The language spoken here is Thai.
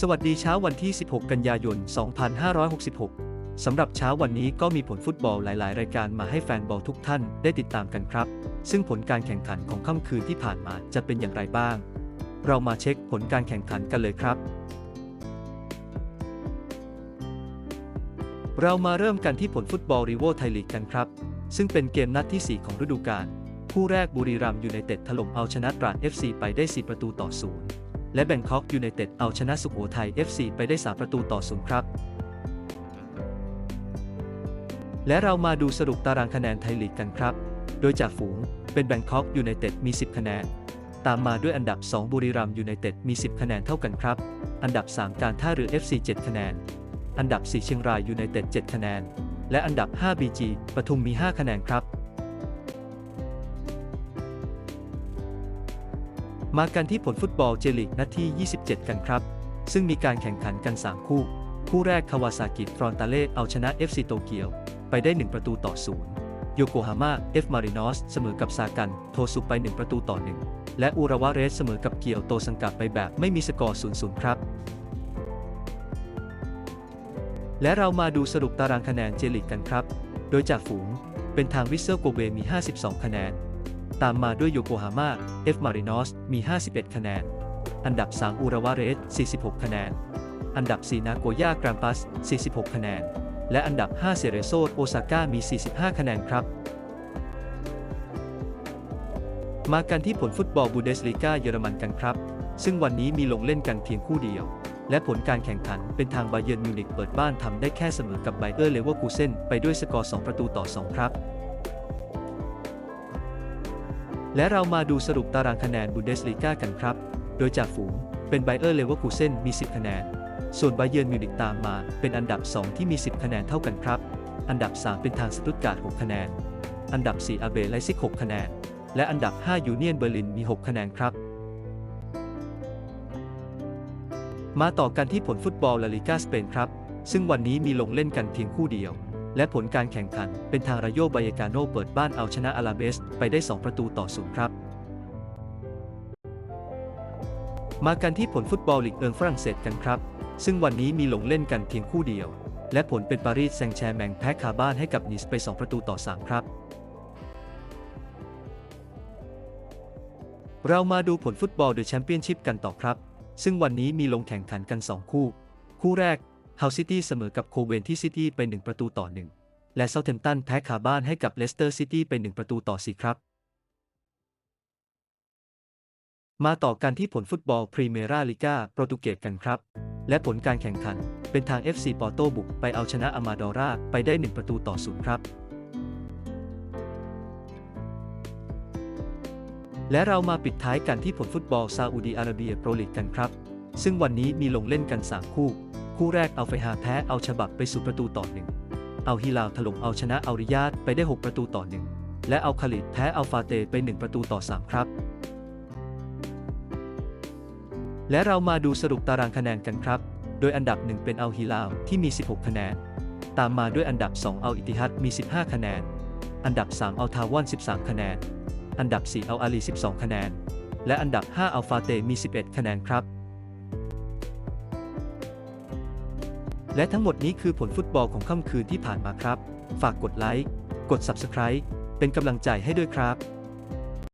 สวัสดีเช้าวันที่ 16 กันยายน 2566 สำหรับเช้าวันนี้ก็มีผลฟุตบอลหลาย ๆ รายการมาให้แฟนบอลทุกท่านได้ติดตามกันครับ ซึ่งผลการแข่งขันของค่ำคืนที่ผ่านมาจะเป็นอย่างไรบ้าง เรามาเช็คผลการแข่งขันกันเลยครับ เรามาเริ่มกันที่ผลฟุตบอลรีโวไทยลีกกันครับ ซึ่งเป็นเกมนัดที่ 4 ของฤดูกาล คู่แรกบุรีรัมย์ยูไนเต็ดถล่มเอาชนะตราด FC ไปได้ 4 ประตูต่อ 0 และแบงคอกยูไนเต็ดเอาชนะสุโขทัย FC ไปได้ 3 ประตูต่อ0ครับ และเรามาดูสรุปตารางคะแนนไทยลีกกันครับ โดยจากฝูงเป็นแบงคอกยูไนเต็ดมี 10 คะแนน ตามมาด้วยอันดับ 2 บุรีรัมย์ยูไนเต็ดมี 10 คะแนนเท่ากันครับ อันดับ 3 การท่าเรือ FC 7 คะแนน อันดับ 4 เชียงรายยูไนเต็ด 7 คะแนน และอันดับ 5 BG ปทุมมี 5 คะแนนครับ มากันที่ผลฟุตบอลเจลีกนัดที่ 27 กันครับ ซึ่งมีการแข่งขันกัน 3 คู่ คู่แรกคาวาซากิฟรอนตาเล่เอาชนะ FC โตเกียว ไปได้ 1 ประตูต่อ0โยโกฮาม่าเอฟมารินอสเสมอกับซากัน โทสุไป 1 ประตูต่อ 1 และอุระวะเรสเสมอกับเกียวโตสังกัดไปแบบไม่มีสกอร์0-0 ครับ และเรามาดูสรุปตารางคะแนนเจลิกกันครับ โดยจากฝูงเป็นทางวิเซอร์โกเบมี 52 คะแนน ตามมาด้วยโยโกฮาม่าเอฟมารินอสมี 51 คะแนน อันดับ 3 อุระวาเรส 46 คะแนน อันดับ 4 นาโกย่ากรัมปัส 46 คะแนน และอันดับ 5 เซเรโซโอซาก้ามี 45 คะแนนครับ มากันที่ผลฟุตบอลบูเดสลีกาเยอรมันกันครับ ซึ่งวันนี้มีลงเล่นกันเพียงคู่เดียว และผลการแข่งขันเป็นทางบาเยิร์นมิวนิกเปิดบ้านทำได้แค่เสมอกับไบเออร์เลเวอร์คูเซนไปด้วยสกอร์ 2 ประตูต่อ 2 ครับ และเรามาดูสรุปตารางคะแนนบูเดสลีกากันครับ โดยจากฝูงเป็นไบเออร์เลเวอร์คูเซนมี 10 คะแนน ส่วนไบเยิร์นมิวนิกตามมาเป็นอันดับ 2 ที่มี 10 คะแนนเท่ากันครับ อันดับ 3 เป็นทางสตุตการ์ด6คะแนน อันดับ 4 อาเบไลซิก 6 คะแนน และอันดับ 5 ยูเนียนเบอร์ลินมี 6 คะแนนครับ มาต่อกันที่ผลฟุตบอลลาลิกาสเปนครับ ซึ่งวันนี้มีลงเล่นกันเพียงคู่เดียว และผลการแข่งขันเป็นทางรายโยบายกาโนเปิดบ้านเอาชนะอาราเบส ไปได้ 2 ประตูต่อศูนย์ครับ มากันที่ผลฟุตบอลลีกเอิงฝรั่งเศสกันครับ ซึ่งวันนี้มีลงเล่นกันเพียงคู่เดียว และผลเป็นปารีสแซงแชร์แมงแพ้คาบ้านให้กับนิสไป 2 ประตูต่อ 3 ครับ เรามาดูผลฟุตบอลเดอะแชมเปี้ยนชิพกันต่อครับ ซึ่งวันนี้มีลงแข่งขันกัน 2 คู่ คู่แรก เฮาซิตี้เสมอกับโคเวนที่ซิตี้ไป 1 ประตูต่อ 1 และเซาเทมตันแพ้คาบ้านให้กับเลสเตอร์ซิตี้ไป 1 ประตูต่อ 4 ครับ มาต่อกันที่ผลฟุตบอลพรีเมียราลิกาโปรตุเกสกันครับ และผลการแข่งขันเป็นทาง FC ปอร์โตบุกไปเอาชนะอามาดอราไปได้ 1 ประตูต่อ0ครับ และเรามาปิดท้ายกันที่ผลฟุตบอลซาอุดีอาระเบียโปรลีกกันครับ ซึ่งวันนี้มีลงเล่นกัน 3 คู่ คู่แรกเอาไฟฮาแพ้เอาฉบับไปสู่ประตูต่อ1เอาฮิลาลถล่มเอาชนะเอาริยาดไปได้ 6 ประตูต่อ1และเอาคาลิดแพ้เอาฟาเตไป 1 ประตูต่อ 3 ครับ และเรามาดูสรุปตารางคะแนนกันครับ โดยอันดับ 1 เป็นเอาฮิลาลที่มี 16 คะแนน ตามมาด้วยอันดับ2เอาอิติฮัดมี 15 คะแนน อันดับ3เอาทาวอน 13 คะแนน อันดับ4เอาอาลี 12 คะแนน และอันดับ5เอาฟาเตมี 11 คะแนนครับ และทั้งหมดนี้คือผลฟุตบอลของค่ำคืนที่ผ่านมาครับ ฝากกดไลค์ กด Subscribe เป็นกำลังใจให้ด้วยครับ